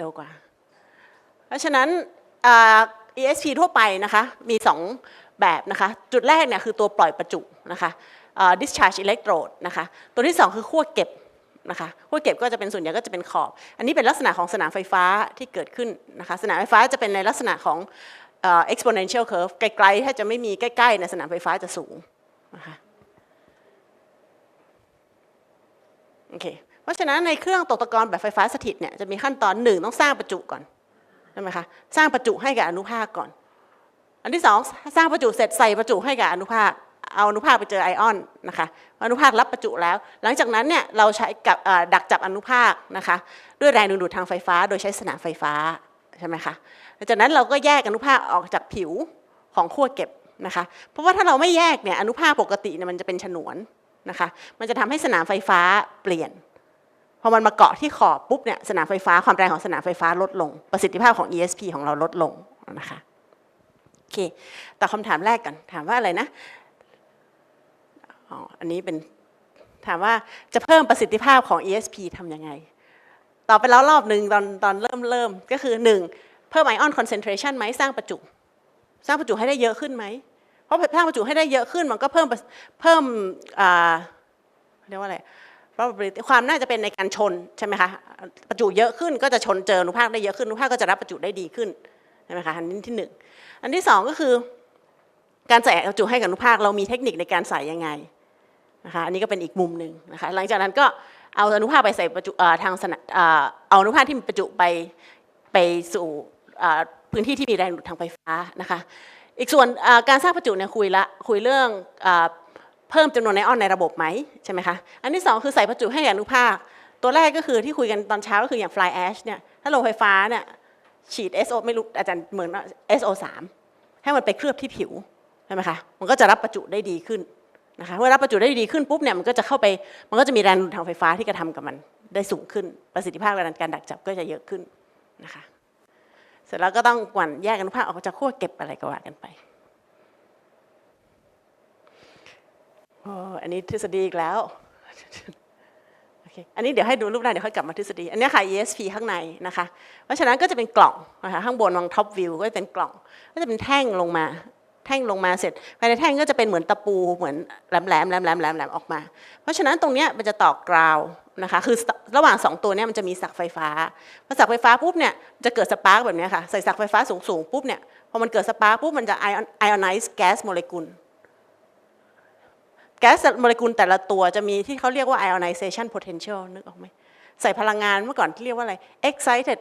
เร็วกว่า เพราะฉะนั้นอ่า ESP ทั่วไปนะคะมี 2 แบบนะคะจุดแรกเนี่ยคือตัวปล่อยประจุนะคะ discharge electrode นะคะตัวที่ 2 คือขั้วเก็บนะคะขั้วเก็บก็จะเป็นส่วนใหญ่ก็จะเป็นขอบ อันนี้เป็นลักษณะของสนามไฟฟ้าที่เกิดขึ้นนะคะสนามไฟฟ้าจะเป็นในลักษณะของ exponential curve ไกลๆถ้าจะไม่มีใกล้ๆในสนามไฟฟ้าจะสูงนะคะโอเค เพราะฉะนั้นในเครื่องตกตะกอนแบบไฟฟ้าสถิตเนี่ยจะมีขั้นตอนหนึ่งต้องสร้างประจุก่อนใช่ไหมคะสร้างประจุให้กับอนุภาคก่อน อันที่สองสร้างประจุเสร็จใส่ประจุให้กับอนุภาคเอาอนุภาคไปเจอไอออนนะคะอนุภาครับประจุแล้ว หลังจากนั้นเนี่ยเราใช้กับดักจับอนุภาคนะคะด้วยแรงดึงดูดทางไฟฟ้า โดยใช้สนามไฟฟ้าใช่ไหมคะหลังจากนั้นเราก็แยกอนุภาคออกจากผิวของขั้วเก็บนะคะเพราะว่าถ้าเราไม่แยกเนี่ยอนุภาคปกติเนี่ยมันจะเป็นฉนวนนะคะมันจะทำให้สนามไฟฟ้าเปลี่ยน พอมันมาเกาะที่ขอบปุ๊บเนี่ยสนามไฟฟ้าความแรงของสนามไฟฟ้าลดลง ประสิทธิภาพของ ESP ของเราลดลงนะคะโอเคตอบคำถามแรกกันถามว่าอะไรนะอ๋ออันนี้เป็นถามว่าจะเพิ่มประสิทธิภาพของ ESP ทำยังไงตอบไปแล้วรอบหนึ่งตอนตอนเริ่มเริ่มก็คือหนึ่งเพิ่มไอออนคอนเซนเทรชันไหมสร้างประจุ สร้างประจุให้ได้เยอะขึ้นไหมเพราะสร้างประจุให้ได้เยอะขึ้นมันก็เพิ่มเพิ่มเรียกว่าอะไร probability ความน่าจะเป็นในการชนใช่ไหมคะประจุเยอะขึ้นก็จะชนเจออนุภาคได้เยอะขึ้นอนุภาคก็จะรับประจุได้ดีขึ้นใช่ไหมคะอันนี้ที่หนึ่งอันที่สองก็คือการใส่ประจุให้กับอนุภาคเรามีเทคนิคในการใส่ยังไงนะคะอันนี้ก็เป็นอีกมุมหนึ่งนะคะหลังจากนั้นก็เอาอนุภาคไปใส่ประจุทางสนาเอ่อเอาอนุภาคที่มีประจุไปไปสู่พื้นที่ที่มีแรงดูดทางไฟฟ้านะคะอีกส่วนการสร้างประจุเนี่ยคุยละคุยเรื่อง เพิ่มจำนวนไอออนในระบบไหมใช่ไหมคะอันที่สองคือใส่ประจุให้แก่อนุภาค ตัวแรกก็คือที่คุยกันตอนเช้าก็คืออย่าง fly ash เนี่ยถ้าโรงไฟฟ้าเนี่ยฉีด SO ไม่รู้อาจารย์เหมือน SO3 ให้มันไปเคลือบที่ผิวใช่ไหมคะมันก็จะรับประจุได้ดีขึ้นนะคะเมื่อรับประจุได้ดีขึ้นปุ๊บเนี่ยมันก็จะเข้าไปมันก็จะมีแรงดูดทางไฟฟ้าที่กระทำกับมันได้สูงขึ้นประสิทธิภาพในการดักจับก็จะเยอะขึ้นนะคะเสร็จแล้วก็ต้องกวนแยกอนุภาคออกจากขั้วเก็บอะไรก็ว่ากันไป อันนี้ทฤษฎีอีกแล้วโอเคอันนี้เดี๋ยวให้ดูรูปหน้าเดี๋ยวค่อยกลับมาทฤษฎี อันนี้ค่ะ ESP ข้างในนะคะ เพราะฉะนั้นก็จะเป็นกล่องนะคะข้างบนวางท็อปวิวก็จะเป็นกล่อง ก็จะเป็นแท่งลงมา แท่งลงมาเสร็จภายในแท่งก็จะเป็นเหมือนตะปูเหมือนแหลมแหลมแหลมแหลมแหลมแหลมออกมา เพราะฉะนั้นตรงเนี้ยมันจะต่อกราวนะคะคือระหว่างสองตัวเนี้ยมันจะมีสักไฟฟ้าพอสักไฟฟ้าปุ๊บเนี่ยจะเกิดสปาร์กแบบนี้ค่ะใส่สักไฟฟ้าสูงๆปุ๊บเนี่ยพอมันเกิดสปาร์กปุ๊บมันจะไอออนไนซ์แก๊สโมเลกุล ก๊สโมเลกุลแต่ละตัวจะมีที่เขาเรียกว่า ionization potential นึกออกไหมใส่พลังงานเมื่อก่อนที่เรียกว่าอะไร excited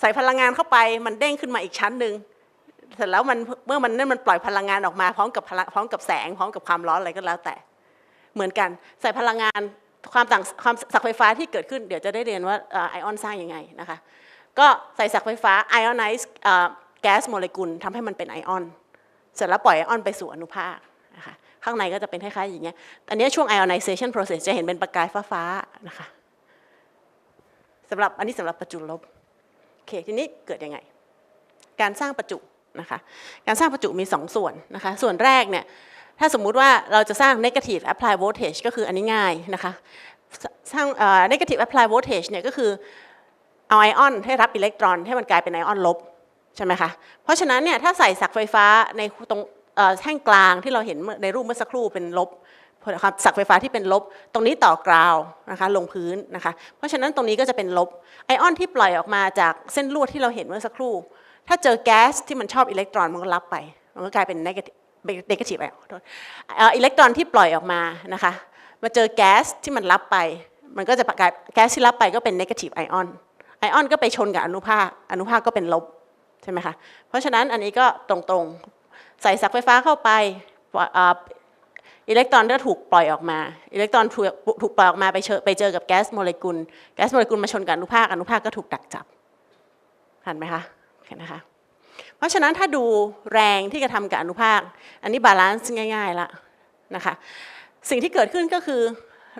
ใส่พลังงานเข้าไปมันเด้งขึ้นมาอีกชั้นหนึ่งเสร็จแล้วมันเมื่อมันนั่นมันปล่อยพลังงานออกมาพร้อมกับพร้อมกับแสงพร้อมกับความร้อนอะไรก็แล้วแต่ เหมือนกันใส่พลังงานความต่างความสักไฟฟ้าที่เกิดขึ้นเดี๋ยวจะได้เรียนว่าไอออนสร้างยังไงนะคะก็ใส่สักไฟฟ้า ionize แก๊สโมเลกุลทำให้มันเป็นไอออนเสร็จแล้วปล่อยไอออนไปสู่อนุภาคนะคะ ข้างในก็จะเป็นคล้ายๆอย่างเงี้ยอันนี้ช่วง ionization process จะเห็นเป็นประกายฟ้าๆนะคะสำหรับอันนี้สำหรับประจุลบโอเคทีนี้เกิดยังไง การสร้างประจุนะคะการสร้างประจุมี 2 ส่วนนะคะส่วนแรกเนี่ยถ้าสมมุติว่าเราจะสร้าง negative apply voltage ก็คืออันนี้ง่ายนะคะสร้าง negative apply voltage เนี่ยก็คือเอาไอออนให้รับอิเล็กตรอนให้มันกลายเป็นไอออนลบใช่ไหมคะเพราะฉะนั้นเนี่ยถ้าใส่สักไฟฟ้าในตรง แท่งกลางที่เราเห็นในรูปเมื่อสักครู่เป็นลบครับสักไฟฟ้าที่เป็นลบ ตรงนี้ต่อกราวนะคะลงพื้นนะคะ เพราะฉะนั้นตรงนี้ก็จะเป็นลบ ไอออนที่ปล่อยออกมาจากเส้นลวดที่เราเห็นเมื่อสักครู่ ถ้าเจอแก๊สที่มันชอบอิเล็กตรอนมันก็รับไป มันก็กลายเป็น negative negative ไอออนอิเล็กตรอนที่ปล่อยออกมานะคะมาเจอแก๊สที่มันรับไป มันก็จะกลายแก๊สที่รับไปก็เป็น negative ไอออนไอออนก็ไปชนกับอนุภาคอนุภาคก็เป็นลบใช่ไหมคะเพราะฉะนั้นอันนี้ก็ตรงๆ ใส่สักไฟฟ้าเข้าไปอิเล็กตรอนก็ถูกปล่อยออกมา อิเล็กตรอนถูกปล่อยออกมาไปเจอไปเจอกับแก๊สโมเลกุล แก๊สโมเลกุลมาชนกับอนุภาค อนุภาคก็ถูกดักจับเห็นไหมคะเห็นนะคะ เพราะฉะนั้นถ้าดูแรงที่กระทำกับอนุภาค อันนี้บาลานซ์ง่ายๆละนะคะ สิ่งที่เกิดขึ้นก็คือ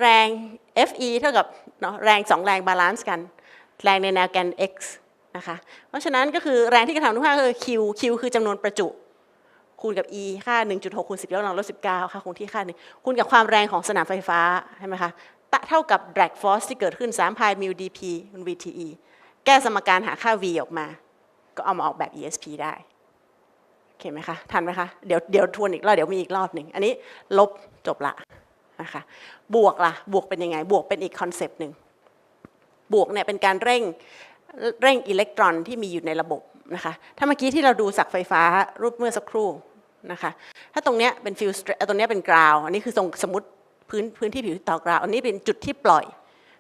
แรง Fe เท่ากับเนาะแรงสองแรงบาลานซ์กัน แรงในแนวแกน x นะคะ เพราะฉะนั้นก็คือแรงที่กระทำอนุภาคคือ q q คือจำนวนประจุ คูณกับ e ค่า 1.6คูณ10ยกกำลังลบ19 ค่าคงที่ค่าหนึงคูณกับความแรงของสนามไฟฟ้าใช่ไหมคะเท่ากับ drag force ที่เกิดขึ้น3 pi mu dp คูณ vte แก้สมการหาค่า v ออกมา ก็เอามาออกแบบ ESP ได้โอเคไหมคะทันไหมคะเดี๋ยวเดี๋ยวทวนอีกรอบเดี๋ยวมีอีกรอบหนึ่งอันนี้ลบจบละนะคะบวกล่ะบวกเป็นยังไง บวกเป็นอีกคอนเซปต์หนึ่งบวกเนี่ยเป็นการเร่งเร่งอิเล็กตรอนที่มีอยู่ในระบบนะคะ ถ้าเมื่อกี้ที่เราดูสักไฟฟ้ารูปเมื่อสักครู่ นะคะ ถ้าตรงเนี้ยเป็นฟิลตรงเนี้ยเป็นกราวอันนี้คือทรงสมมติพื้นพื้นที่ผิวต่อกราวอันนี้เป็นจุดที่ปล่อย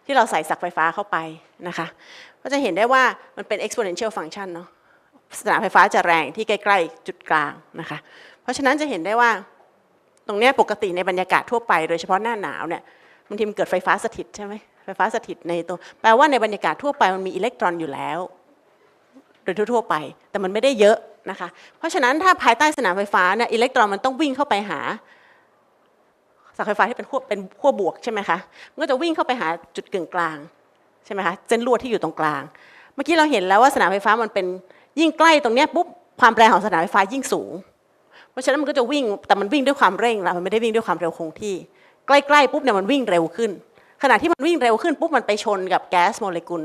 ที่เราใส่สักไฟฟ้าเข้าไปนะคะ ก็จะเห็นได้ว่ามันเป็น exponential function เนาะสนามไฟฟ้าจะแรงที่ใกล้ๆจุดกลางนะคะ เพราะฉะนั้นจะเห็นได้ว่าตรงนี้ปกติในบรรยากาศทั่วไปโดยเฉพาะหน้าหนาวเนี่ยบางทีมันเกิดไฟฟ้าสถิตใช่ไหมไฟฟ้าสถิตในตัวแปลว่าในบรรยากาศทั่วไปมันมีอิเล็กตรอนอยู่แล้ว โดยทั่วๆไป แต่มันไม่ได้เยอะ นะคะ เพราะฉะนั้นถ้าภายใต้สนามไฟฟ้าเนี่ยอิเล็กตรอนมันต้องวิ่งเข้าไปหาสาไฟฟ้าที่เป็นขั้วเป็นขั้วบวกใช่ไหมคะมันก็จะวิ่งเข้าไปหาจุดกึ่งกลางใช่ไหมคะเส้นลวดที่อยู่ตรงกลาง เมื่อกี้เราเห็นแล้วว่าสนามไฟฟ้ามันเป็นยิ่งใกล้ตรงเนี้ยปุ๊บความแรงของสนามไฟฟ้ายิ่งสูง เพราะฉะนั้นมันก็จะวิ่งแต่มันวิ่งด้วยความเร่งละมันไม่ได้วิ่งด้วยความเร็วคงที่ ใกล้ๆปุ๊บเนี่ยมันวิ่งเร็วขึ้น ขณะที่มันวิ่งเร็วขึ้นปุ๊บมันไปชนกับแก๊สโมเลกุล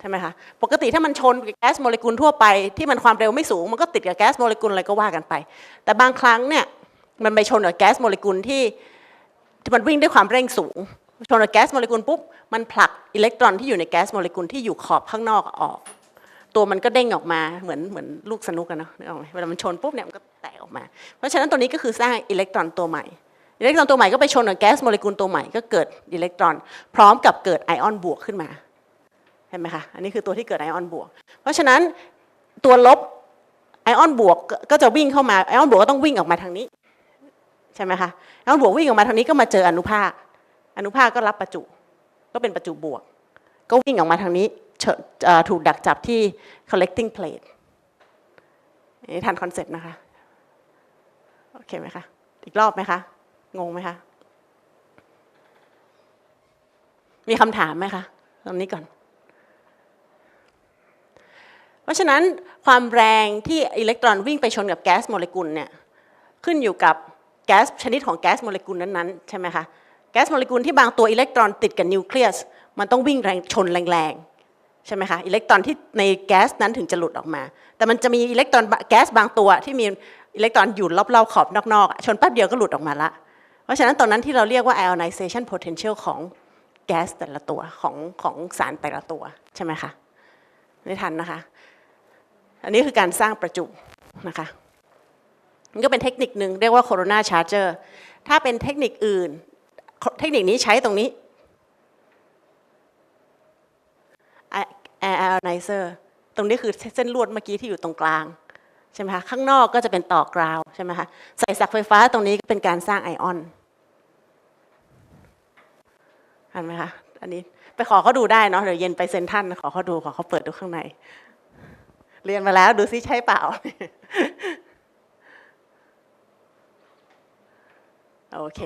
ใช่ไหมคะปกติถ้ามันชนกับแก๊สโมเลกุลทั่วไปที่มันความเร็วไม่สูง มันก็ติดกับแก๊สโมเลกุลอะไรก็ว่ากันไป แต่บางครั้งเนี่ยมันไปชนกับแก๊สโมเลกุลที่ที่มันวิ่งด้วยความเร่งสูงชนกับแก๊สโมเลกุลปุ๊บมันผลักอิเล็กตรอนที่อยู่ในแก๊สโมเลกุลที่อยู่ขอบข้างนอกออก ตัวมันก็เด้งออกมาเหมือนเหมือนลูกสนุกกันเนาะนึกออกไหมเวลามันชนปุ๊บเนี่ยมันก็แตกออกมา เพราะฉะนั้นตัวนี้ก็คือสร้างอิเล็กตรอนตัวใหม่อิเล็กตรอนตัวใหม่ก็ไปชนกับแก๊สโมเลกุลตัวใหม่ก็เกิดอิเล็กตรอน พร้อมกับเกิดไอออนบวกขึ้นมา เห็นไหมคะ อันนี้คือตัวที่เกิดไอออนบวก เพราะฉะนั้นตัวลบไอออนบวกก็จะวิ่งเข้ามาไอออนบวกก็ต้องวิ่งออกมาทางนี้ใช่ไหมคะไอออนบวกวิ่งออกมาทางนี้ก็มาเจออนุภาค อนุภาคก็รับประจุ ก็เป็นประจุบวก ก็วิ่งออกมาทางนี้ถูกดักจับที่ collecting plate อันนี้ทันคอนเซ็ปต์นะคะ โอเคไหมคะ อีกรอบไหมคะ งงไหมคะ มีคำถามไหมคะ ตรงนี้ก่อน เพราะฉะนั้นความแรงที่อิเล็กตรอนวิ่งไปชนกับแก๊สโมเลกุลเนี่ยขึ้นอยู่กับแก๊สชนิดของแก๊สโมเลกุลนั้นๆใช่ไหมคะแก๊สโมเลกุลที่บางตัวอิเล็กตรอนติดกับนิวเคลียสมันต้องวิ่งแรงชนแรงๆใช่ไหมคะอิเล็กตรอนที่ในแก๊สนั้นถึงจะหลุดออกมา แต่มันจะมีอิเล็กตรอนแก๊สบางตัวที่มีอิเล็กตรอนอยู่รอบๆขอบนอกๆชนแป๊บเดียวก็หลุดออกมาละเพราะฉะนั้นตอนนั้นที่เราเรียกว่า ionization potential ของแก๊สแต่ละตัวของของสารแต่ละตัวใช่ไหมคะไม่ทันนะคะ อันนี้คือการสร้างประจุนะคะนี่ก็เป็นเทคนิคหนึ่งเรียกว่า corona charger ถ้าเป็นเทคนิคอื่น เทคนิคนี้ใช้ตรงนี้ air ionizer ตรงนี้คือเส้นลวดเมื่อกี้ที่อยู่ตรงกลางใช่ไหมคะข้างนอกก็จะเป็นต่อกราวใช่ไหมคะใส่สักไฟฟ้าตรงนี้ก็เป็นการสร้างไอออนเห็นไหมคะอันนี้ไปขอเขาดูได้เนาะเดี๋ยวเย็นไปเซ็นทันขอเขาดูขอเขาเปิดดูข้างใน เรียนมาแล้วดูซิใช่เปล่า โอเค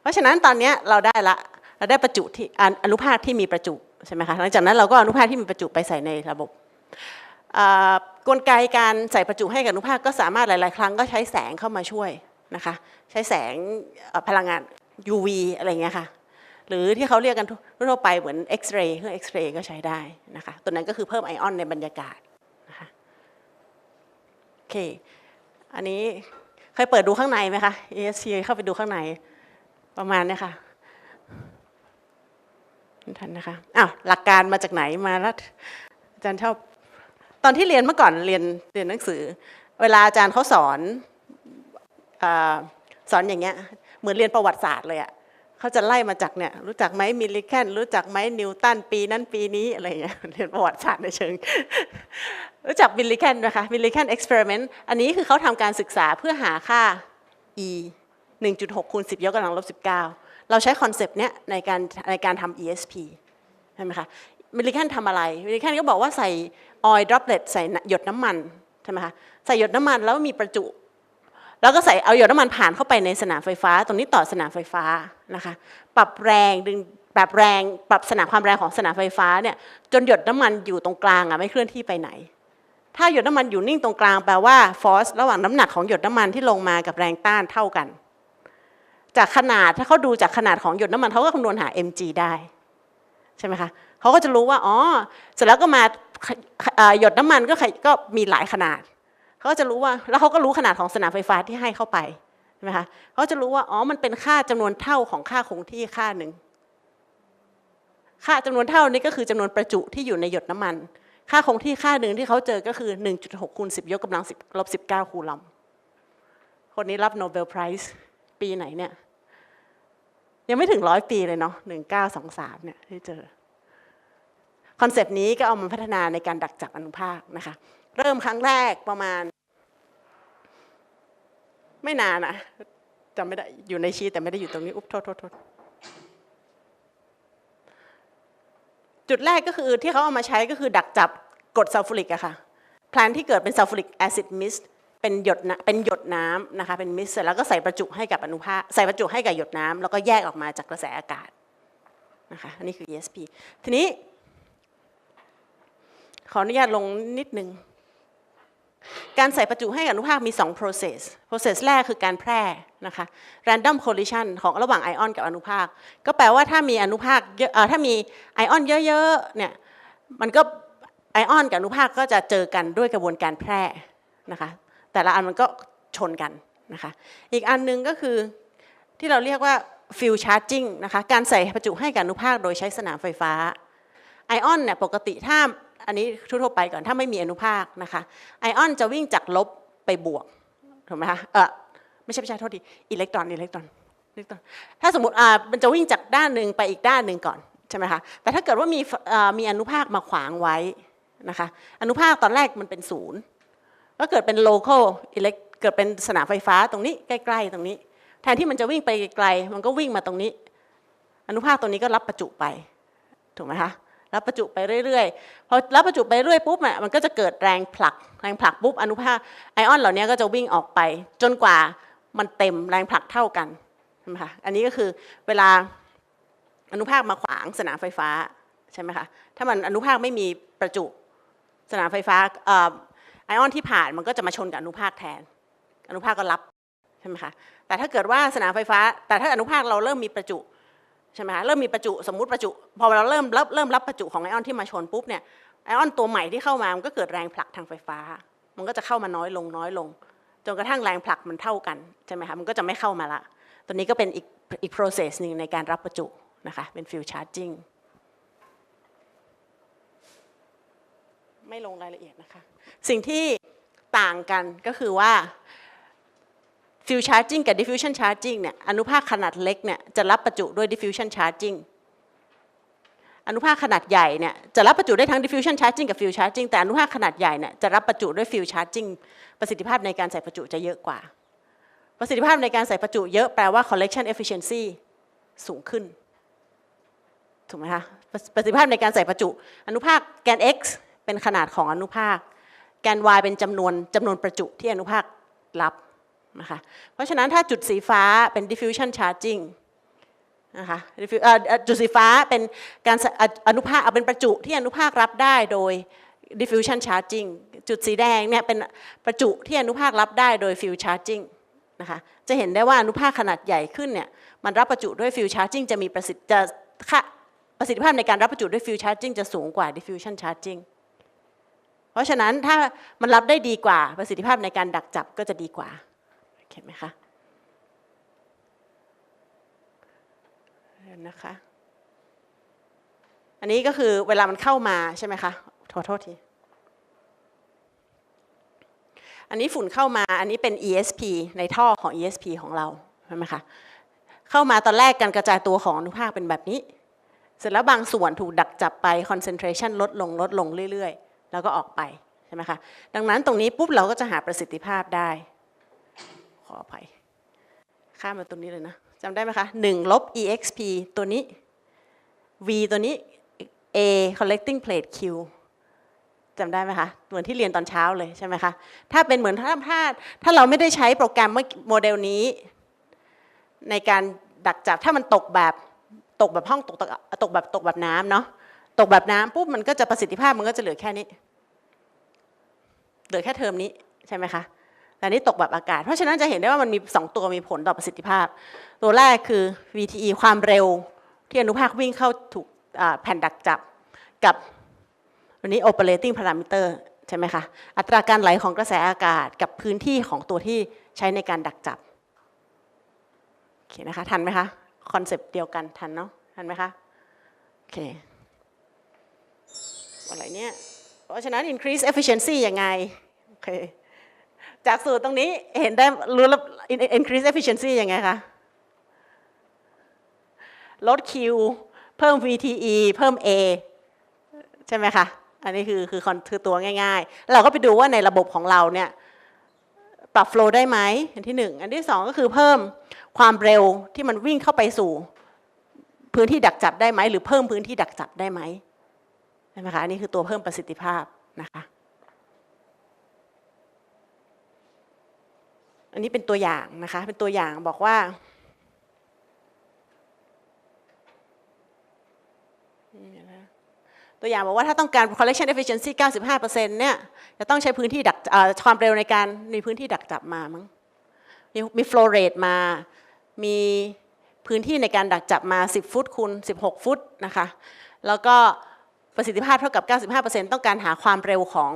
เพราะฉะนั้นตอนนี้เราได้ละ เราได้ประจุที่อนุภาคที่มีประจุใช่ไหมคะหลังจากนั้นเราก็อนุภาคที่มีประจุไปใส่ในระบบกลไกการใส่ประจุให้กับอนุภาคก็สามารถหลาย ๆ ครั้งก็ใช้แสงเข้ามาช่วยนะคะ ใช้แสงพลังงาน UV อะไรเงี้ยค่ะ หรือที่เขาเรียกกันทั่วไปเหมือนเอ็กซเรย์เครื่องเอ็กซเรย์ก็ใช้ได้นะคะ ตัวนั้นก็คือเพิ่มไอออนในบรรยากาศ เค อันนี้เคยเปิดดูข้างในไหมคะ ESC เข้าไปดูข้างในประมาณเนี้ยค่ะทันนะคะอ้าวหลักการมาจากไหนมาแล้วอาจารย์ชอบตอนที่เรียนเมื่อก่อนเรียนเรียนหนังสือ เวลาอาจารย์เขาสอนอสอนอย่างเงี้ยเหมือนเรียนประวัติศาสตร์เลยอะ เขาจะไล่มาจากเนี่ยรู้จักไหมมิลลิแคนรู้จักไหมนิวตันปีนั้นปีนี้อะไรเงี้ยเรียนประวัติศาสตร์ในเชิง รู้จักมิลลิแคนไหมคะมิลลิแคนเอ็กซ์เพร์เมนต์อันนี้คือเขาทำการศึกษาเพื่อหาค่า e 1.6คูณ10 ยกกำลังลบ 19 เราใช้คอนเซปต์เนี้ยในการในการทำ ESP ใช่ไหมคะมิลลิแคนทำอะไรมิลลิแคนก็บอกว่าใส่ออยล์ดรอปเลตใส่หยดน้ำมันใช่ไหมคะใส่หยดน้ำมันแล้วมีประจุ แล้วก็ใส่เอาหยดน้ำมันผ่านเข้าไปในสนามไฟฟ้า ตรงนี้ต่อสนามไฟฟ้านะคะ ปรับแรงดึงปรับแรงปรับสนามความแรงของสนามไฟฟ้าเนี่ยจนหยดน้ำมันอยู่ตรงกลางอะไม่เคลื่อนที่ไปไหน ถ้าหยดน้ำมันอยู่นิ่งตรงกลางแปลว่าฟอสระหว่างน้ำหนักของหยดน้ำมันที่ลงมากับแรงต้านเท่ากัน จากขนาดถ้าเขาดูจากขนาดของหยดน้ำมันเขาก็คำนวณหา mg ได้ใช่ไหมคะเขาก็จะรู้ว่าอ๋อเสร็จแล้วก็มาหยดน้ำมันก็ก็มีหลายขนาด เขาจะรู้ว่าแล้วเขาก็รู้ขนาดของสนามไฟฟ้าที่ให้เข้าไปใช่ไหมคะเขาจะรู้ว่าอ๋อมันเป็นค่าจำนวนเท่าของค่าคงที่ค่าหนึ่งค่าจำนวนเท่านี้ก็คือจำนวนประจุที่อยู่ในหยดน้ำมัน ค่าคงที่ค่าหนึ่งที่เขาเจอก็คือ 1.6คูณ10 ยกกำลัง10ลบ19 คูลอมคนนี้รับโนเบลไพรส์ปีไหนเนี่ย ยังไม่ถึงร้อยปีเลยเนาะ1923เนี่ยที่เจอคอนเซปต์นี้ก็เอามาพัฒนาในการดักจับอนุภาคนะคะ เริ่มครั้งแรกประมาณ ไม่นานอะจำไม่ได้อยู่ในชีแต่ไม่ได้อยู่ตรงนี้อุ๊บโทษโทษโทษจุดแรกก็คือที่เขาเอามาใช้ก็คือดักจับกรดซัลฟูริกอะค่ะแพลนที่เกิดเป็นซัลฟูริกแอซิดมิสเป็นหยดน้ำเป็นหยดน้ำนะคะเป็นมิสเสร็จแล้วก็ใส่ประจุให้กับอนุภาคใส่ประจุให้กับหยดน้ำแล้วก็แยกออกมาจากกระแสอากาศนะคะอันนี้คือ ESP ทีนี้ ขออนุญาตลงนิดนึง การใส่ประจุให้กับอนุภาคมี 2 process process แรกคือการแพร่นะคะ random collision ของระหว่างไอออนกับอนุภาค ก็แปลว่าถ้ามีอนุภาคเยอะถ้ามีไอออนเยอะๆเนี่ยมันก็ไอออนกับอนุภาคก็จะเจอกันด้วยกระบวนการแพร่นะคะแต่ละอันมันก็ชนกันนะคะอีกอันหนึงก็คือที่เราเรียกว่า field charging นะคะการใส่ประจุให้กับอนุภาคโดยใช้สนามไฟฟ้าไอออนเนี่ยปกติถ้า อันนี้ทั่วไปก่อนถ้าไม่มีอนุภาคนะคะไอออนจะวิ่งจากลบไปบวกถูกไหมคะเออไม่ใช่ไม่ใช่โทษทีอิเล็กตรอนอิเล็กตรอนอิเล็กตรอนถ้าสมมติอ่ามันจะวิ่งจากด้านหนึ่งไปอีกด้านหนึ่งก่อนใช่ไหมคะแต่ถ้าเกิดว่ามีอ่ามีอนุภาคมาขวางไว้นะคะอนุภาคตอนแรกมันเป็นศูนย์ก็เกิดเป็น local elect เกิดเป็นสนามไฟฟ้าตรงนี้ใกล้ๆตรงนี้ แทนที่มันจะวิ่งไปไกลๆมันก็วิ่งมาตรงนี้ อนุภาคตรงนี้ก็รับประจุไปถูกไหมคะ รับประจุไปเรื่อยๆพอรับประจุไปเรื่อยปุ๊บมันก็จะเกิดแรงผลักแรงผลักปุ๊บอนุภาคไอออนเหล่านี้ก็จะวิ่งออกไป จนกว่ามันเต็มแรงผลักเท่ากันใช่ไหมคะอันนี้ก็คือเวลาอนุภาคมาขวางสนามไฟฟ้าใช่ไหมคะถ้ามันอนุภาคไม่มีประจุสนามไฟฟ้าไอออนที่ผ่านมันก็จะมาชนกับอนุภาคแทน อนุภาคก็รับใช่ไหมคะแต่ถ้าเกิดว่าสนามไฟฟ้า แต่ถ้าอนุภาคเราเริ่มมีประจุ ใช่ไหมคะเริ่มมีประจุสมมุติประจุ พอเราเริ่มรับเริ่มรับประจุของไอออนที่มาชนปุ๊บเนี่ยไอออนตัวใหม่ที่เข้ามามันก็เกิดแรงผลักทางไฟฟ้า มันก็จะเข้ามาน้อยลงน้อยลง จนกระทั่งแรงผลักมันเท่ากันใช่ไหมคะมันก็จะไม่เข้ามาละตัวนี้ก็เป็นอีกอีก process หนึ่งในการรับประจุนะคะเป็น field charging ไม่ลงรายละเอียดนะคะ สิ่งที่ต่างกันก็คือว่า ฟิวชาร์จิ n งกับ diffusion charging เนี่ยอนุภาคขนาดเล็กเนี่ยจะรับประจุด้วย diffusion charging อนุภาคขนาดใหญ่เนี่ยจะรับประจุได้ทั้ง diffusion charging กับ field charging แต่อนุภาคขนาดใหญ่เนี่ยจะรับประจุด้วย field charging ประสิทธิภาพในการใส่ประจุจะเยอะกว่า ประสิทธิภาพในการใส่ประจุเยอะแปลว่า collection efficiency สูงขึ้น ถูกไหมคะประประสิทธิภาพในการใส่ประจุ อนุภาคแกน x เป็นขนาดของอนุภาค แกน y เป็นจำนวนจำนวนประจุที่อนุภาครับ นะคะเพราะฉะนั้นถ้าจุดสีฟ้าเป็น diffusion charging นะคะจุดสีฟ้าเป็นการอนุภาคเอาเป็นประจุที่อนุภาครับได้โดย diffusion charging จุดสีแดงเนี่ยเป็นประจุที่อนุภาครับได้โดย field charging นะคะจะเห็นได้ว่าอนุภาคขนาดใหญ่ขึ้นเนี่ยมันรับประจุด้วย field charging จะมีประสิทธิจะค่าประสิทธิภาพในการรับประจุด้วย field charging จะสูงกว่า diffusion charging เพราะฉะนั้นถ้ามันรับได้ดีกว่าประสิทธิภาพในการดักจับก็จะดีกว่า เห็นไหมคะนนะคะ อันนี้ก็คือเวลามันเข้ามาใช่ไหมคะขอโทษที อันนี้ฝุ่นเข้ามา อันนี้เป็น ESP ในท่อของ ESP ของเราใช่ไหมคะเข้ามาตอนแรกการกระจายตัวของอนุภาคเป็นแบบนี้ เสร็จแล้วบางส่วนถูกดักจับไป concentration ลดลงลดลงเรื่อย ๆ แล้วก็ออกไปใช่ไหมคะ ดังนั้นตรงนี้ปุ๊บเราก็จะหาประสิทธิภาพได้ ขออภัย ข้ามมาตัวนี้เลยนะจำได้ไหมคะ1ลบ exp ตัวนี้ v ตัวนี้ a collecting plate q จำได้ไหมคะ เหมือนที่เรียนตอนเช้าเลยใช่ไหมคะ ถ้าเป็นเหมือนถ้าถ้าถ้าเราไม่ได้ใช้โปรแกรมโมเดลนี้ ในการดักจับถ้ามันตกแบบตกแบบห้องตกตกแบบตกแบบน้ำเนาะตกแบบน้ำปุ๊บมันก็จะประสิทธิภาพมันก็จะเหลือแค่นี้ เหลือแค่เทอมนี้ใช่ไหมคะ อันนี้ตกแบบอากาศ เพราะฉะนั้นจะเห็นได้ว่ามันมี 2 ตัวมีผลต่อประสิทธิภาพ ตัวแรกคือ VTE ความเร็วที่อนุภาควิ่งเข้าถูกแผ่นดักจับกับวันนี้ operating parameter ใช่ไหมคะ อัตราการไหลของกระแสอากาศกับพื้นที่ของตัวที่ใช้ในการดักจับโอเคนะคะ ทันไหมคะ คอนเซปต์เดียวกันทันเนาะทันไหมคะโอเคอะไรเนี่ยเพราะฉะนั้น increase efficiency ยังไงโอเค จากสูตรตรงนี้เห็นได้รู้แล้ว increase efficiency ยังไงคะลด Q เพิ่ม VTE เพิ่ม A ใช่ไหมคะ อันนี้คือคือคอนคือตัวง่ายๆ เราก็ไปดูว่าในระบบของเราเนี่ยปรับโฟล์ได้ไหมอันที่หนึ่งอันที่สองก็คือเพิ่มความเร็วที่มันวิ่งเข้าไปสู่ พื้นที่ดักจับได้ไหม หรือเพิ่มพื้นที่ดักจับได้ไหมใช่ไหมคะอันนี้คือตัวเพิ่มประสิทธิภาพนะคะ อันนี้เป็นตัวอย่างนะคะ เป็นตัวอย่างบอกว่าตัวอย่างบอกว่าถ้าต้องการ collection efficiency 95%เนี่ย จะต้องใช้พื้นที่ดักความเร็วในการมีพื้นที่ดักจับมามั้งมีมี flow rate มา มีพื้นที่ในการดักจับมา 10 ฟุตคูณ16 ฟุตนะคะ แล้วก็ประสิทธิภาพเท่ากับ 95%ต้องการหาความเร็วของ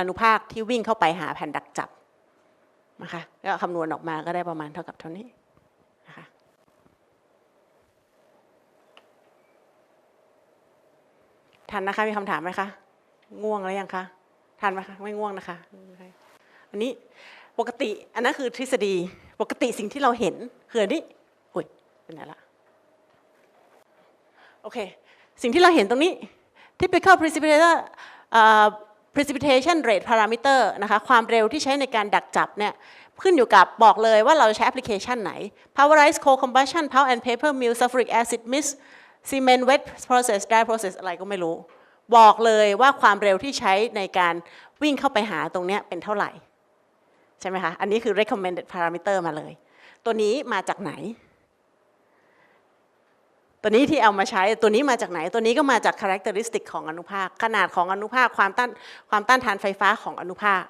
อนุภาคที่วิ่งเข้าไปหาแผ่นดักจับ นะคะก็คำนวณออกมาก็ได้ประมาณเท่ากับเท่านี้นะคะทันนะคะมีคำถามไหมคะง่วงแล้วยังคะทันไหมคะไม่ง่วงนะคะอันนี้ปกติอันนั้นคือทฤษฎีปกติสิ่งที่เราเห็นคืออันนี้อุ้ยเป็นไงละโอเคสิ่งที่เราเห็นตรงนี้ typical precipitation เอ่อ precipitation rate parameter นะคะความเร็วที่ใช้ในการดักจับเนี่ยขึ้นอยู่กับบอกเลยว่าเราใช้แอปพลิเคชันไหน powerized coal combustion pulp and paper mill sulfuric acid mist cement wet process dry process อะไรก็ไม่รู้ บอกเลยว่าความเร็วที่ใช้ในการวิ่งเข้าไปหาตรงเนี้ยเป็นเท่าไหร่ ใช่ไหมคะ อันนี้คือ recommended parameter มาเลย ตัวนี้มาจากไหน ตัวนี้ที่เอามาใช้ตัวนี้มาจากไหนตัวนี้ก็มาจาก characteristic ของอนุภาค ขนาดของอนุภาคความต้านความต้านทานไฟฟ้าของอนุภาค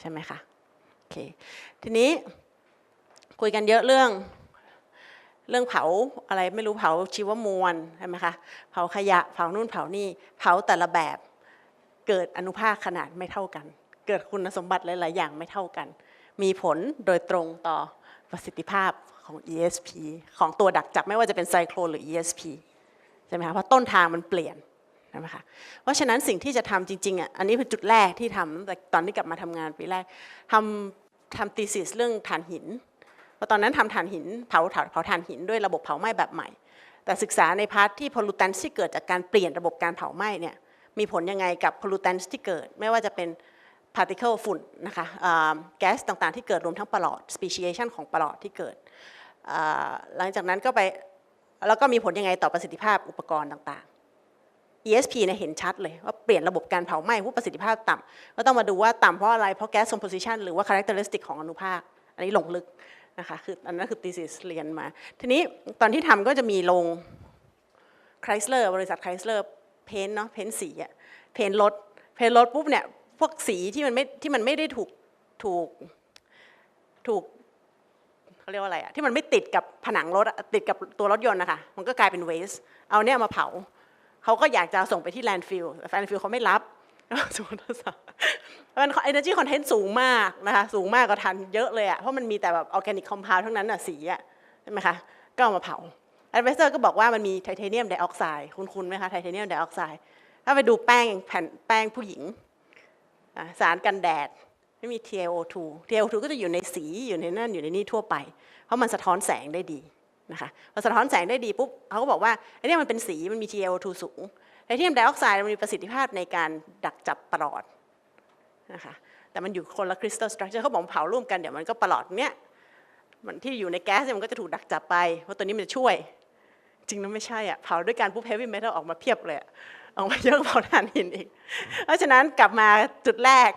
ใช่ไหมคะโอเคทีนี้คุยกันเยอะเรื่องเรื่องเผาอะไรไม่รู้เผาชีวมวลใช่ไหมคะเผาขยะเผานู่นเผานี่เผาแต่ละแบบเกิดอนุภาคขนาดไม่เท่ากัน เกิดคุณสมบัติหลาย ๆ อย่างไม่เท่ากัน มีผลโดยตรงต่อประสิทธิภาพ ของ ESP ของตัวดักจับไม่ว่าจะเป็นไซโครหรือ ESP ใช่ไหมคะเพราะต้นทางมันเปลี่ยนใช่ไหมคะเพราะฉะนั้นสิ่งที่จะทำจริงๆอะอันนี้เป็นจุดแรกที่ทำแต่ตอนที่กลับมาทำงานปีแรกทำทำตีสิสเรื่องถ่านหินเพราะตอนนั้นทำถ่านหินเผาถ่านเผาถ่านหินด้วยระบบเผาไหม้แบบใหม่ แต่ศึกษาในพาร์ทที่ pollutants ที่เกิดจากการเปลี่ยนระบบการเผาไหม้เนี่ยมีผลยังไงกับ pollutants ที่เกิด ไม่ว่าจะเป็น particle ฝุ่นนะคะแก๊สต่างๆที่เกิดรวมทั้งปลอด speciation ของปลอดที่เกิด หลังจากนั้นก็ไปแล้วก็มีผลยังไงต่อประสิทธิภาพอุปกรณ์ต่างๆ ESP เนี่ยเห็นชัดเลยว่าเปลี่ยนระบบการเผาไหม้ผู้ประสิทธิภาพต่ำก็ต้องมาดูว่าต่ำเพราะอะไรเพราะแก๊ส composition หรือว่า characteristic ของอนุภาค อันนี้ลงลึกนะคะคืออันนั้นคือ thesis เรียนมา ทีนี้ตอนที่ทำก็จะมีลง Chrysler บริษัท Chrysler เพ้นเนาะเพ้นสีอะเพ้นรถเพ้นรถปุ๊บเนี่ยพวกสีที่มันไม่ที่มันไม่ได้ถูกถูกถูก เขาเรียกว่าอะไรอะที่มันไม่ติดกับผนังรถติดกับตัวรถยนต์นะคะมันก็กลายเป็นเวสเอาเนี่ยมาเผาเขาก็อยากจะส่งไปที่แลนด์ฟิลแต่แลนด์ฟิลเขาไม่รับสมมติว่ามัน energy content สูงมากนะคะสูงมากกว่าทันเยอะเลยอะเพราะมันมีแต่แบบออร์แกนิกคอมเพลทั้งนั้นอะสีอะใช่ไหมคะก็เอามาเผาแอดเวสเตอร์ก็บอกว่ามันมีไทเทเนียมไดออกไซด์คุ้นๆไหมคะไทเทเนียมไดออกไซด์ถ้าไปดูแป้งแผ่นแป้งผู้หญิงสารกันแดด ไม่มี TiO2 TiO2 ก็จะอยู่ในสีอยู่ในนั่นอยู่ในนี่ทั่วไป เพราะมันสะท้อนแสงได้ดีนะคะพอสะท้อนแสงได้ดีปุ๊บเขาก็บอกว่าไอ้นี่มันเป็นสีมันมี TiO2 สูงไทเทเนียมไดออกไซด์มันมีประสิทธิภาพในการดักจับปลอดนะคะแต่มันอยู่คนละคริสตัลสตรัคเจอร์เขาบอกเผาร่วมกันเดี๋ยวมันก็ปลอดเนี้ยมันที่อยู่ในแก๊สเนี่ยมันก็จะถูกดักจับไปเพราะตัวนี้มันจะช่วย จริงแล้วไม่ใช่อะเผาด้วยการปุ๊บเฮฟวี่เมทัลออกมาเพียบเลยอะออกมาเยอะกว่าเผาถ่านหินอีก เพราะฉะนั้นกลับมาจุดแรก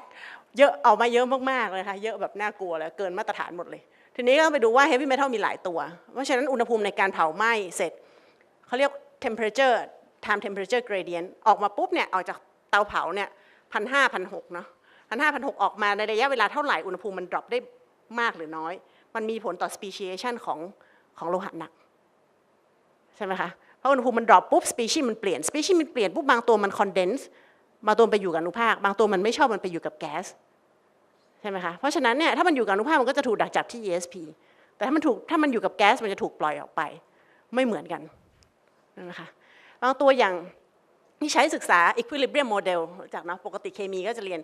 เยอะออกมาเยอะมากๆเลยค่ะเยอะแบบน่ากลัวเลยเกินมาตรฐานหมดเลย ทีนี้ก็ไปดูว่าเฮฟวี่เมทัลมีหลายตัว เพราะฉะนั้นอุณหภูมิในการเผาไหม้เสร็จเขาเรียก temperature time temperature gradient ออกมาปุ๊บเนี่ยออกจากเตาเผาเนี่ยพันห้าพันหกเนาะพันห้าพันหกออกมาในระยะเวลาเท่าไหร่อุณหภูมิมัน drop ได้มากหรือน้อย มันมีผลต่อ speciation ของของโลหะหนัก ใช่ไหมคะเพราะอุณหภูมิมันดรอปปุ๊บสปีชีส์มันเปลี่ยนสปีชีส์มันเปลี่ยนปุ๊บบางตัวมันคอนเดนซ์ บางตัวไปอยู่กับอนุภาค บางตัวมันไม่ชอบมันไปอยู่กับแก๊สใช่ไหมคะเพราะฉะนั้นเนี่ยถ้ามันอยู่กับอนุภาคมันก็จะถูกดักจับที่ ESP แต่ถ้ามันถูกถ้ามันอยู่กับแก๊สมันจะถูกปล่อยออกไป ไม่เหมือนกันนะคะบางตัวอย่างที่ใช้ศึกษา equilibrium model จากนะปกติเคมีก็จะเรียน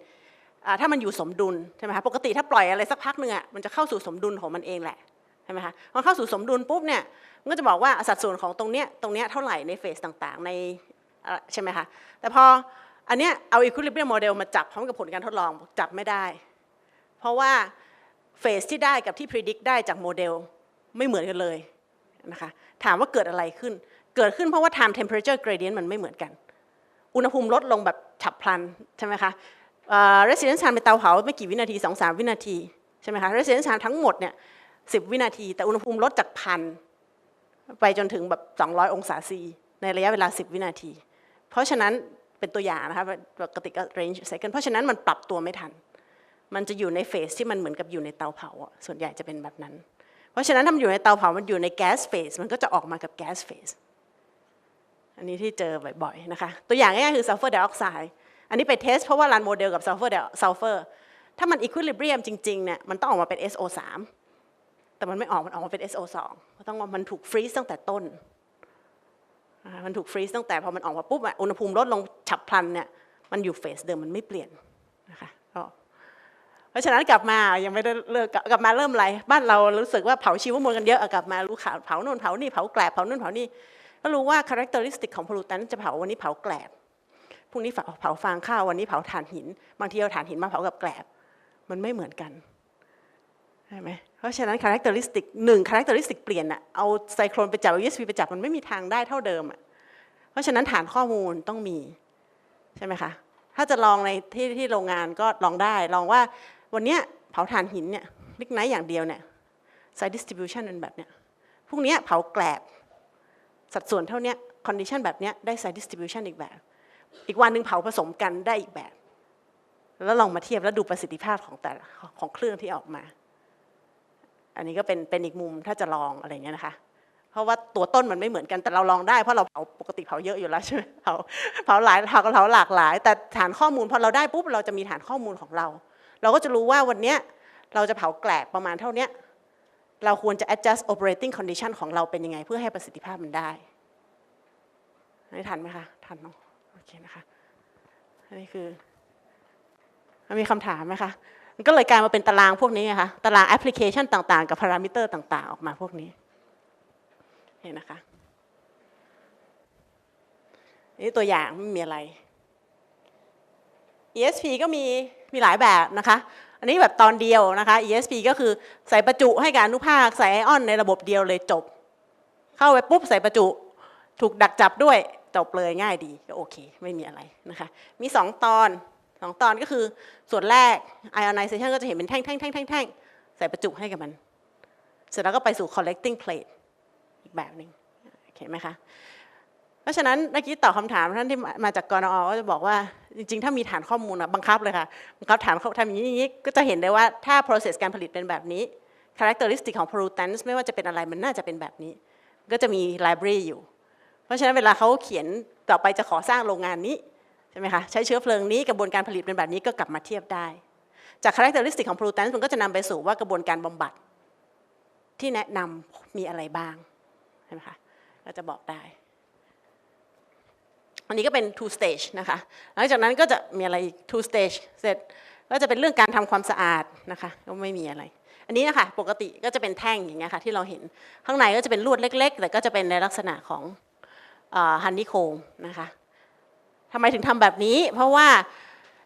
ถ้ามันอยู่สมดุลใช่ไหมคะปกติถ้าปล่อยอะไรสักพักหนึ่งอะมันจะเข้าสู่สมดุลของมันเองแหละใช่ไหมคะพอเข้าสู่สมดุลปุ๊บเนี่ยมันก็จะบอกว่าสัดส่วนของตรงเนี้ยตรงเนี้ยเท่าไหร่ในเฟสต่างๆในอ่าใช่ไหมคะแต่พอ อันเนี้ยเอา equilibrium model มาจับพร้อมกับผลการทดลองจับไม่ได้ เพราะว่าเฟสที่ได้กับที่ predict ได้จากโมเดลไม่เหมือนกันเลยนะคะถามว่าเกิดอะไรขึ้น เกิดขึ้นเพราะว่า time temperature gradient มันไม่เหมือนกัน อุณหภูมิลดลงแบบฉับพลันใช่ไหมคะ residence time เป็นเตาเผาไม่กี่วินาที2 3วินาทีใช่ไหมคะ residence time ทั้งหมดเนี่ย10วินาที แต่อุณหภูมิลดจากพันไปจนถึงแบบ200 องศาซีในระยะเวลา 10 วินาที เพราะฉะนั้น เป็นตัวอย่างนะคะปกติก็ range second เพราะฉะนั้นมันปรับตัวไม่ทัน มันจะอยู่ในเฟสที่มันเหมือนกับอยู่ในเตาเผาส่วนใหญ่จะเป็นแบบนั้น เพราะฉะนั้นถ้ามันอยู่ในเตาเผามันอยู่ในแก๊สเฟสมันก็จะออกมากับแก๊สเฟสอันนี้ที่เจอบ่อยๆนะคะตัวอย่างง่ายๆคือซัลเฟอร์ไดออกไซด์อันนี้ไปเทสเพราะว่ารันโมเดลกับซัลเฟอร์ซัลเฟอร์ถ้ามันอีควิลิเบียมจริงๆเนี่ยมันต้องออกมาเป็น SO3 แต่มันไม่ออกมันออกมาเป็น SO2 เพราะต้องว่ามันถูกฟรีซตั้งแต่ต้น มันถูกฟรีซตั้งแต่พอมันออกมาปุ๊บอุณหภูมิลดลงฉับพลันเนี่ยมันอยู่เฟสเดิมมันไม่เปลี่ยนนะคะก็เพราะฉะนั้นกลับมายังไม่ได้เลิกกลับมาเริ่มอะไรบ้านเรารู้สึกว่าเผาชีวมวลกันเยอะกลับมารู้ข่าวเผาโน่นเผานี่เผาแกลบเผาโน่นเผานี่ก็รู้ว่า characteristic ของ pollutant จะเผาวันนี้เผาแกลบพรุ่งนี้เผาฟางข้าววันนี้เผาถ่านหิน บางทีเอาถ่านหินมาเผากับแกลบมันไม่เหมือนกันใช่ไหม ราะฉะนั้น characteristic หนึ่ง characteristic เปลี่ยนอะเอาไซโครนไปจับเอา ESP ไปจับมันไม่มีทางได้เท่าเดิมอะเพราะฉะนั้นฐานข้อมูลต้องมี ใช่ไหมคะ ถ้าจะลองในที่ที่โรงงานก็ลองได้ ลองว่าวันนี้เผาถ่านหินเนี่ยลิกไนท์อย่างเดียวเนี่ยไซดิสติบิวชันเป็นแบบเนี้ยพรุ่งนี้เผาแกลบ สัดส่วนเท่านี้คอนดิชันแบบเนี้ยได้ไซดิสติบิวชันอีกแบบ อีกวันหนึ่งเผาผสมกันได้อีกแบบ แล้วลองมาเทียบแล้วดูประสิทธิภาพของแต่ของเครื่องที่ออกมา อันนี้ก็เป็นเป็นอีกมุมถ้าจะลองอะไรเงี้ยนะคะ เพราะว่าตัวต้นมันไม่เหมือนกันแต่เราลองได้เพราะเราเผาปกติเผาเยอะอยู่แล้วใช่ไหมเผาเผาหลายเผาเผาหลากหลาย แต่ฐานข้อมูลพอเราได้ปุ๊บเราจะมีฐานข้อมูลของเรา เราก็จะรู้ว่าวันเนี้ยเราจะเผาแกลบประมาณเท่านี้เราควรจะ adjust operating condition ของเราเป็นยังไง เพื่อให้ประสิทธิภาพมันได้นี่ทันไหมคะ ทันเนาะโอเคนะคะ อันนี้คือ มีคำถามไหมคะ มันก็เลยกลายมาเป็นตารางพวกนี้ไงคะตารางแอปพลิเคชันต่างๆ กับพารามิเตอร์ต่างๆ ออกมาพวกนี้เห็นนะคะนี่ตัวอย่างไม่มีอะไร ESP ก็มีมีหลายแบบนะคะ อันนี้แบบตอนเดียวนะคะ ESP ก็คือใส่ประจุให้กับอนุภาคใส่ไอออนในระบบเดียวเลยจบ เข้าไปปุ๊บใส่ประจุ ถูกดักจับด้วยจบเลยง่ายดีก็โอเค ไม่มีอะไรนะคะ มีสองตอน สองตอนก็คือส่วนแรก ionization ก็จะเห็นเป็นแท่งแท่งแท่งแท่งแท่งใส่ประจุให้กับมัน เสร็จแล้วก็ไปสู่ collecting plate อีกแบบหนึ่งโอเคไหมคะ เพราะฉะนั้นเมื่อกี้ตอบคำถามท่านที่มาจากกรนอก็จะบอกว่าจริง ๆ ถ้ามีฐานข้อมูลอะบังคับเลยค่ะบังคับฐานเขาทำอย่างนี้อย่างนี้ก็จะเห็นได้ว่าถ้า process การผลิตเป็นแบบนี้ characteristic ของ pollutants ไม่ว่าจะเป็นอะไรมันน่าจะเป็นแบบนี้ ก็จะมี library อยู่ เพราะฉะนั้นเวลาเขาเขียนต่อไปจะขอสร้างโรงงานนี้ ช่ไหมคะใช้เชื้อเพลิงนี้กระบวนการผลิตเป็นแบบนี้ก็กลับมาเทียบได้ จาก characteristic ของ pollutants มันก็จะนำไปสู่ว่ากระบวนการบำบัดที่แนะนำมีอะไรบ้างใช่ไหมคะก็จะบอกได้ อันนี้ก็เป็น two stage นะคะหลังจากนั้นก็จะมีอะไรอีก two stage เสร็จก็จะเป็นเรื่องการทำความสะอาดนะคะก็ไม่มีอะไร อันนี้นะคะปกติก็จะเป็นแท่งอย่างเงี้ยค่ะที่เราเห็นข้างในก็จะเป็นลวดเล็ก ๆ แต่ก็จะเป็นในลักษณะของฮันนี่โคมนะคะ ทำไมถึงทำแบบนี้ เพราะว่า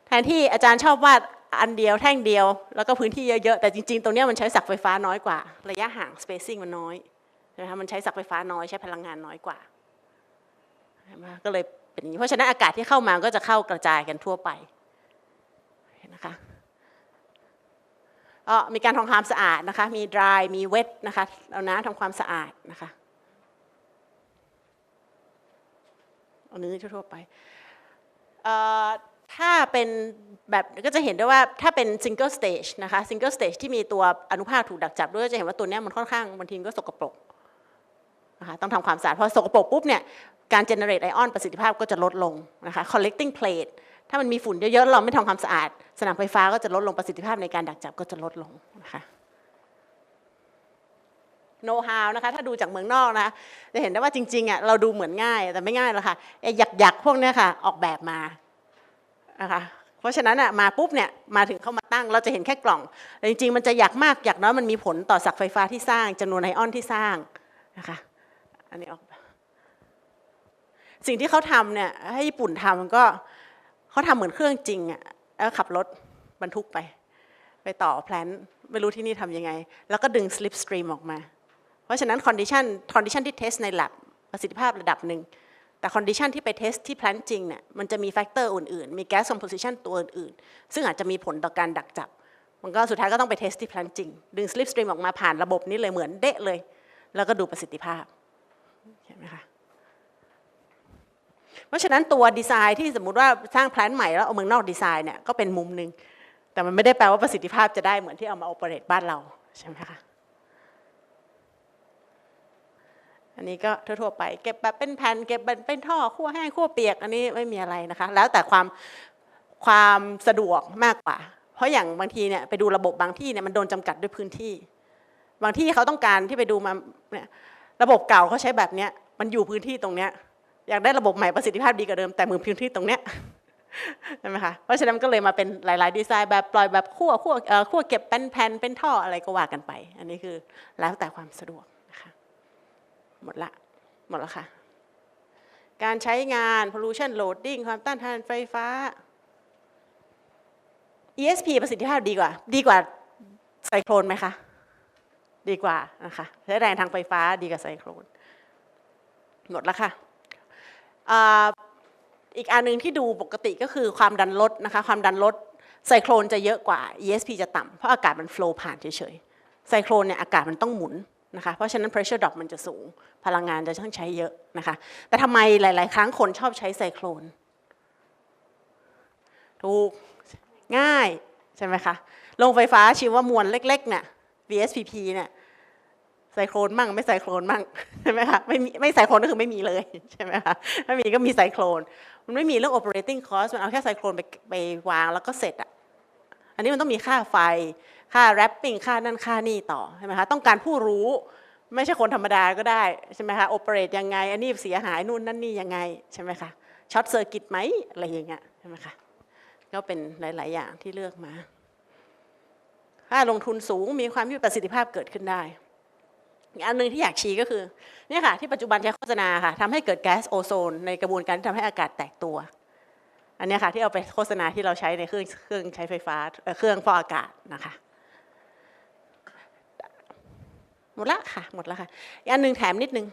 แทนที่อาจารย์ชอบวาดอันเดียวแท่งเดียว แล้วก็พื้นที่เยอะๆ แต่จริงๆ ตรงเนี้ยมันใช้ศักไฟฟ้าน้อยกว่า ระยะห่าง spacing มันน้อยนะคะมันใช้ศักไฟฟ้าน้อยใช้พลังงานน้อยกว่าก็เลยเป็นอย่างนี้เพราะฉะนั้นอากาศที่เข้ามาก็จะเข้ากระจายกันทั่วไปนะคะก็มีการทำความสะอาดนะคะ มี dry มี wet นะคะเอาน้ำทำความสะอาดนะคะเอาเนื้อทั่วๆไป ถ้าเป็นแบบก็จะเห็นได้ว่าถ้าเป็น single stage นะคะ single stage ที่มีตัวอนุภาคถูกดักจับด้วยก็จะเห็นว่าตัวนี้มันค่อนข้างบางทีก็สกปรกนะคะต้องทำความสะอาดพอสกปรกปุ๊บเนี่ยการ generate ไอออนประสิทธิภาพก็จะลดลงนะคะ collecting plate ถ้ามันมีฝุ่นเยอะๆเราไม่ทำความสะอาด สนามไฟฟ้าก็จะลดลงประสิทธิภาพในการดักจับก็จะลดลงนะคะ โน้ตฮาวนะคะถ้าดูจากเมืองนอกนะคะจะเห็นได้ว่าจริงๆอะเราดูเหมือนง่ายแต่ไม่ง่ายหรอกค่ะไอ้หยักๆพวกเนี้ยค่ะออกแบบมานะคะเพราะฉะนั้นอะมาปุ๊บเนี่ยมาถึงเข้ามาตั้งเราจะเห็นแค่กล่องแต่จริงๆ มันจะหยักมากหยักน้อยมันมีผลต่อศักไฟฟ้าที่สร้างจำนวนไอออนที่สร้างนะคะอันนี้ออกสิ่งที่เขาทำเนี่ยให้ญี่ปุ่นทำก็เขาทำเหมือนเครื่องจริงอะแล้วขับรถบรรทุกไป ไปต่อแพลนไม่รู้ที่นี่ทำยังไง แล้วก็ดึง slip stream ออกมา เพราะฉะนั้น condition condition ที่ test ใน lab ประสิทธิภาพระดับหนึ่ง แต่ condition ที่ไป test ที่แพลนจริงเนี่ยมันจะมีแฟกเตอร์อื่นๆ มี gas composition ตัวอื่นๆ ซึ่งอาจจะมีผลต่อการดักจับ มันก็สุดท้ายก็ต้องไป test ที่แพลนจริง ดึง slip stream ออกมาผ่านระบบนี้เลยเหมือนเดะเลย แล้วก็ดูประสิทธิภาพเห็นไหมคะเพราะฉะนั้นตัวดีไซน์ที่สมมุติว่าสร้างแพลนใหม่แล้วเอาเมืองนอกดีไซน์เนี่ยก็เป็นมุมหนึ่งแต่มันไม่ได้แปลว่าประสิทธิภาพจะได้เหมือนที่เอามาโอเปเรตบ้านเราใช่ไหมคะ อันนี้ก็ทั่วๆไปเก็บแบบเป็นแผ่นเก็บแบบเป็นท่อขั้วแห้งขั้วเปียก อันนี้ไม่มีอะไรนะคะ แล้วแต่ความความสะดวกมากกว่า เพราะอย่างบางทีเนี่ยไปดูระบบบางที่เนี่ยมันโดนจำกัดด้วยพื้นที่ บางที่เขาต้องการที่ไปดูมาเนี่ยระบบเก่าเขาใช้แบบเนี้ยมันอยู่พื้นที่ตรงเนี้ยอยากได้ระบบใหม่ประสิทธิภาพดีกว่าเดิมแต่มือพื้นที่ตรงเนี้ยใช่ไหมคะเพราะฉะนั้นก็เลยมาเป็นหลาย ๆ ดีไซน์แบบปล่อยแบบขั้วขั้วเอ่อขั้วเก็บเป็นแผ่นเป็นท่ออะไรก็ว่ากันไป อันนี้คือแล้วแต่ความสะดวก หมดละ หมดล้วค่ะ การใช้งาน pollution loading ความต้านทานไฟฟ้า ESP ประสิทธิภาพดีกว่า ดีกว่าไซโครนไหมคะ ดีกว่านะคะใช้แรงทางไฟฟ้าดีกว่าไซโครนหมดล้วค่ะอีกอันหนึงที่ดูปกติก็คือความดันลดนะคะความดันลดไซโครนจะเยอะกว่า ESP จะต่ำเพราะอากาศมัน flow ผ่านเฉยๆไซโครนเนี่ยอากาศมันต้องหมุน นะคะเพราะฉะนั้น pressure drop มันจะสูง พลังงานจะต้องใช้เยอะนะคะ แต่ทำไมหลาย ๆ ครั้งคนชอบใช้ไซโครนถูกง่าย ใช่ไหมคะโรงไฟฟ้าชีวมวลเล็ก ๆ เนี่ย VSPP เนี่ยไซโครนมั่งไม่ไซโครนมั่งใช่ไหมคะไม่มีไม่ไซโครนก็คือไม่มีเลยใช่ไหมคะถ้ามีก็มีไซโครนมันไม่มีเรื่อง operating cost มันเอาแค่ไซโครนไปไปวางแล้วก็เสร็จอะอันนี้มันต้องมีค่าไฟ ค่า wrapping ค่านั่นค่านี่ต่อใช่ไหมคะต้องการผู้รู้ไม่ใช่คนธรรมดาก็ได้ใช่ไหมคะ operate ยังไง อันนี้เสียหายนู่นนั่นนี่ยังไงใช่ไหมคะช็อตเซอร์กิตไหมอะไรอย่างเงี้ยใช่ไหมคะก็เป็นหลาย ๆ อย่างที่เลือกมาค่าลงทุนสูงมีความมีประสิทธิภาพเกิดขึ้นได้อีกอันหนึ่งที่อยากชี้ก็คือเนี่ยค่ะที่ปัจจุบันใช้โฆษณาค่ะทำให้เกิดแก๊สโอโซน ในกระบวนการที่ทำให้อากาศแตกตัว อันนี้ค่ะที่เอาไปโฆษณาที่เราใช้ในเครื่องเครื่องใช้ไฟฟ้าเครื่องฟอกอากาศนะคะ ห มดละค่ะ หมดละค่ะอันหนึ่งแถมนิดนึง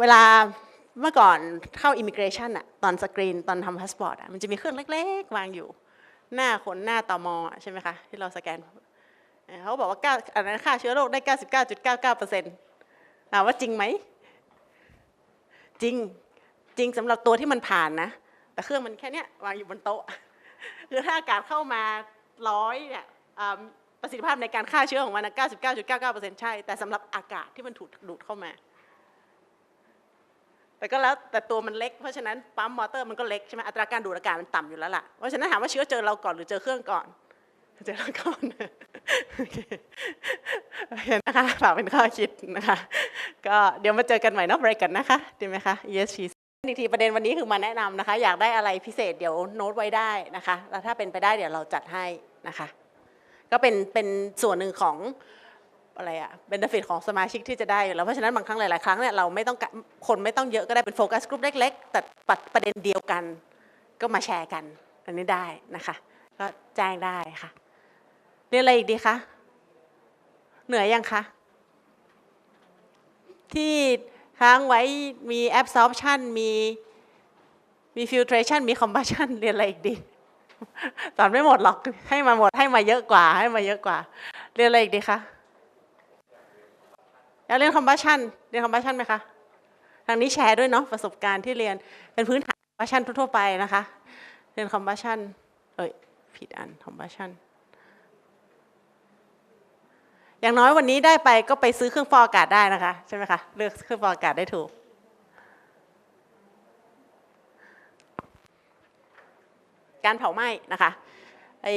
เวลาเมื่อก่อนเข้าอิมิเกรชันอะตอนสกรีน ตอนทำพาสปอร์ตอะมันจะมีเครื่องเล็กๆ วางอยู่ หน้าคนหน้าตอมอใช่ไหมคะ ที่เราสแกน เขาบอกว่า9อันนั้นค่าเชื้อโรคได้ 99.99เปอร์เซ็นต์ถามว่าจริงไหม จริงจริงสำหรับตัวที่มันผ่านนะ แต่เครื่องมันแค่เนี้ยวางอยู่บนโต๊ะคือถ้าอากาศเข้ามาร้อยเนี่ย ประสิทธิภาพในการฆ่าเชื้อของมันนะ99.99เปอร์เซ็นต์ใช่ แต่สำหรับอากาศที่มันถูกดูดเข้ามา แต่ก็แล้วแต่ตัวมันเล็ก เพราะฉะนั้นปั๊มมอเตอร์มันก็เล็กใช่ไหมอัตราการดูดอากาศมันต่ำอยู่แล้วล่ะ เพราะฉะนั้นถามว่าเชื้อเจอเราก่อนหรือเจอเครื่องก่อน เจอเราก่อนโอเคโอเคนะคะฝากเป็นข้อคิดนะคะ ก็เดี๋ยวมาเจอกันใหม่นอกเบรกกันนะคะดีไหมคะ ESP อีกทีประเด็นวันนี้คือมาแนะนำนะคะ อยากได้อะไรพิเศษเดี๋ยวโน้ตไว้ได้นะคะ แล้วถ้าเป็นไปได้เดี๋ยวเราจัดให้นะคะ ก็เป็นเป็นส่วนหนึ่งของอะไรอะเบนฟิตของสมาชิกที่จะได้อยู่แล้วเพราะฉะนั้นบางครั้งหลาย ๆ ครั้งเนี่ยเราไม่ต้องคนไม่ต้องเยอะก็ได้เป็นโฟกัสกลุ่มเล็ก ๆ แต่ปัดประเด็นเดียวกัน ก็มาแชร์กัน อันนี้ได้นะคะ ก็แจ้งได้ค่ะเรียนอะไรอีกดีคะเหนื่อยยังคะที่ค้างไว้มี absorption มีมี filtration มี combustion เรียนอะไรอีกดี สอนไม่หมดหรอกให้มาหมดให้มาเยอะกว่า ให้มาเยอะกว่า เรียนอะไรอีกดีคะอยากเรียนคอมบัชชันเรียนคอมบัชชันไหมคะทางนี้แชร์ด้วยเนาะประสบการณ์ที่เรียนเป็นพื้นฐานคอมบัชชันทั่วไปนะคะ เรียนคอมบัชชันเอ้ยผิดอันคอมบัชชันอย่างน้อยวันนี้ได้ไปก็ไปซื้อเครื่องฟอกอากาศได้นะคะ ใช่ไหมคะเลือกเครื่องฟอกอากาศได้ถูก การเผาไหม้นะคะไอ